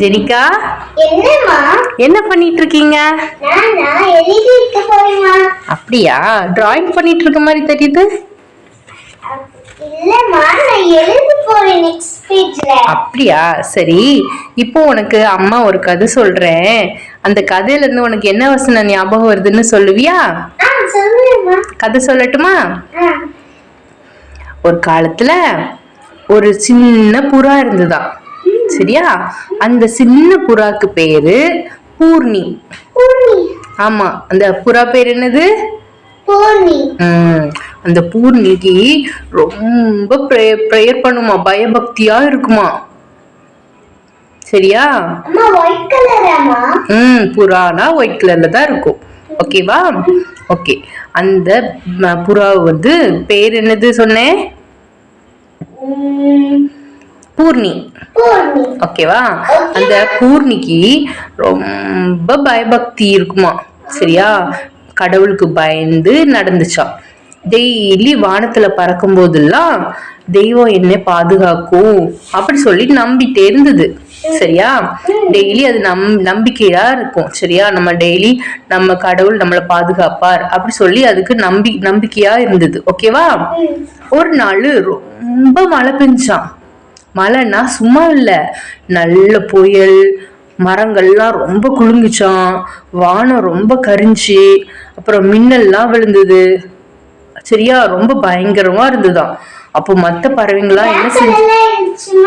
ஜெனிகா? என்னம்மா? என்ன பண்ணிட்டு இருக்கீங்க நானா எழுதிட்டு போறேம்மா. அப்படியா? டிராயிங் பண்ணிட்டு இருக்க மாதிரி தெரியுது. இல்லம்மா நான் எழுத போறேன் நெக்ஸ்ட் பேஜ்ல அப்படியா? சரி இப்போ உனக்கு அம்மா ஒரு கதை சொல்றேன். அந்த கதையில இருந்து உனக்கு என்ன வசனம் ஞாபகம் வருதுன்னு சொல்லுவியா? கதை சொல்லட்டுமா? ஒரு காலத்துல ஒரு சின்ன புறா இருந்துதான் சரியா? அந்த சின்ன புறாக்கு பேரு பூர்ணி. ஆமா அந்த புறா பேர் என்னது? அந்த பூர்ணிக்கு ரொம்ப ப்ரேயர் பண்ணுமா பயபக்தியா இருக்குமா? சரியா? ம் புறானா ஒயிட் கலர்ல தான் இருக்கும். ஓகேவா ஓகே அந்த ம, புறாவு வந்து பேர் என்னது சொன்னேன்? பூர்ணி. ஓகேவா? அந்த பூர்ணிக்கு ரொம்ப பயபக்தி இருக்குமா? சரியா? கடவுளுக்கு பயந்து நடந்துச்சாம் டெய்லி வானத்துல பறக்கும் போதெல்லாம் தெய்வம் என்னை பாதுகாக்கும் அப்படி சொல்லி நம்பிட்டே இருந்தது சரியா? டெய்லி அது நம் நம்பிக்கையா இருக்கும். சரியா? நம்ம டெய்லி நம்ம கடவுள் நம்மளை பாதுகாப்பார். அப்படி சொல்லி அதுக்கு நம்பி நம்பிக்கையா இருந்தது. ஓகேவா ஒரு நாள் ரொம்ப மழை பெஞ்சான் மழைன்னா சும்மா இல்லை. நல்ல புயல் மரங்கள்லாம் ரொம்ப குலுங்குச்சான் வானம் ரொம்ப கரிஞ்சு. அப்புறம் மின்னல்லாம் விழுந்தது. சரியா? ரொம்ப பயங்கரமா இருந்ததுதான் அப்போ மத்த பறவைங்களாம் என்ன செஞ்சு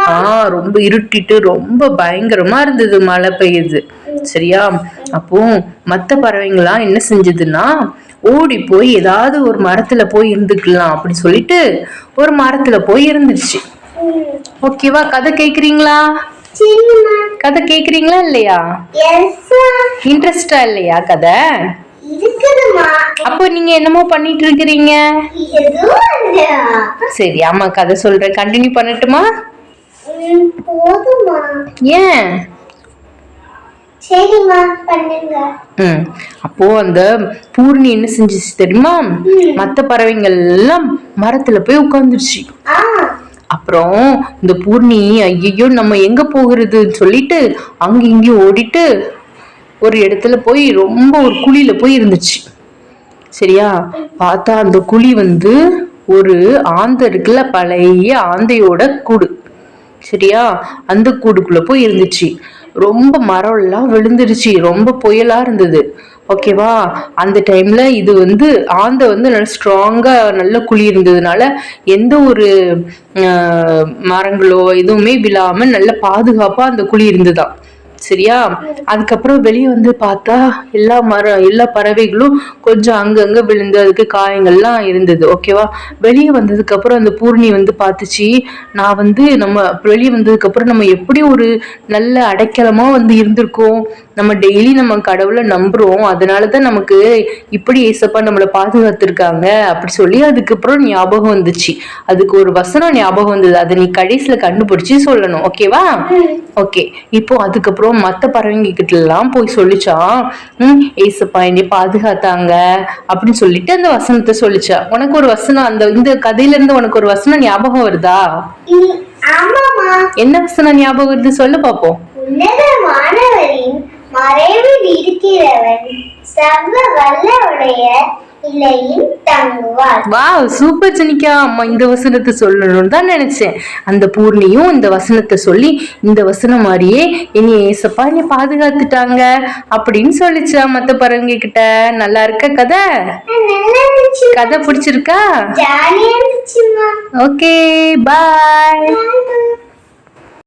ஆ ரொம்ப இருட்டிட்டு ரொம்ப பயங்கரமா இருந்தது மழை பெய்யுது. சரியா? அப்போ மத்த பறவைங்களாம் என்ன செஞ்சதுன்னா ஓடி போய் ஏதாவது ஒரு மரத்துல போய் இருந்துக்கலாம் அப்படி சொல்லிட்டு ஒரு மரத்துல போய் இருந்துச்சு ஓகேவா கதை கேக்குறீங்களா? கதை கேக்குறீங்களா இல்லையா? இன்ட்ரெஸ்டா இல்லையா கதை? அப்போ நீங்க என்னமோ பண்ணிட்டு இருக்கிறீங்க? சரி ஆமா கதை சொல்றேன். கண்டினியூ பண்ணட்டுமா? ஏன்? ம். அப்போ அந்த பூர்ணி என்ன செஞ்சுச்சு தெரியுமா? மத்த பறவைங்கள் எல்லாம் மரத்துல போய் உட்காந்துருச்சு அப்புறம் இந்த பூர்ணி ஐயோ நம்ம எங்க போகிறதுன்னு சொல்லிட்டு அங்க இங்கேயும் ஓடிட்டு ஒரு இடத்துல போய் ரொம்ப ஒரு குழியில போய் இருந்துச்சு. சரியா? பார்த்தா அந்த குழி வந்து ஒரு ஆந்தை இருக்குல்ல பழைய ஆந்தையோட கூடு. சரியா? அந்த கூடுக்குள்ள போய் இருந்துச்சு. ரொம்ப மரம் எல்லாம் விழுந்துருச்சு. ரொம்ப புயலா இருந்தது. ஓகேவா அந்த டைம்ல இது வந்து ஆந்தை வந்து நல்லா ஸ்ட்ராங்கா நல்ல குழி இருந்ததுனால எந்த ஒரு மரங்களோ எதுவுமே விழாம நல்ல பாதுகாப்பா அந்த குழி இருந்துதான் சரியா? அதுக்கப்புறம் வெளியே வந்து பார்த்தா எல்லா மரம் எல்லா பறவைகளும் கொஞ்சம் அங்கங்க விழுந்து அதுக்கு காயங்கள்லாம் இருந்தது ஓகேவா வெளியே வந்ததுக்கு அப்புறம் அந்த பூர்ணி வந்து பார்த்துச்சு. நான் வந்து நம்ம வெளியே வந்ததுக்கு அப்புறம் நம்ம எப்படி ஒரு நல்ல அடைக்கலமா வந்து இருந்திருக்கோம். நம்ம டெய்லி நம்ம கடவுளை நம்புறோம். அதனால தான் நமக்கு இப்படி ஏசப்பா நம்மளை பாதுகாத்திருக்காங்க அப்படி சொல்லி அதுக்கப்புறம் ஞாபகம் வந்துச்சு. அதுக்கு ஒரு வசனம் ஞாபகம் வந்தது. அதை நீ கடைசியில கண்டுபிடிச்சு சொல்லணும் ஓகேவா ஓகே இப்போ அதுக்கப்புறம் மற்ற பறவைங்க கிட்ட எல்லாம் போய் சொல்லிச்சான் ம் ஏசப்பா என்னை பாதுகாத்தாங்க அப்படின்னு சொல்லிட்டு அந்த வசனத்தை சொல்லிச்சா. உனக்கு ஒரு வசனம் அந்த இந்த கதையில இருந்து உனக்கு ஒரு வசனம் ஞாபகம் வருதா? என்ன வசனம் ஞாபகம் வருது சொல்லு பாப்போம். மறைவில் இருக்கிறவன் சர்வ வல்லவுடைய வாவ் சூப்பர் ஜெனிகா. அம்மா இந்த வசனத்தை சொல்லணும்னு தான் நினைச்சேன். அந்த பூர்ணியும் இந்த வசனத்தை சொல்லி இந்த வசனம் மாதிரியே இனி ஏசப்பா என்னை பாதுகாத்துட்டாங்க அப்படின்னு சொல்லிச்சா மத்த பறவைங்க கிட்ட. நல்லா இருக்க கதை? கதை பிடிச்சிருக்கா? Okay bye.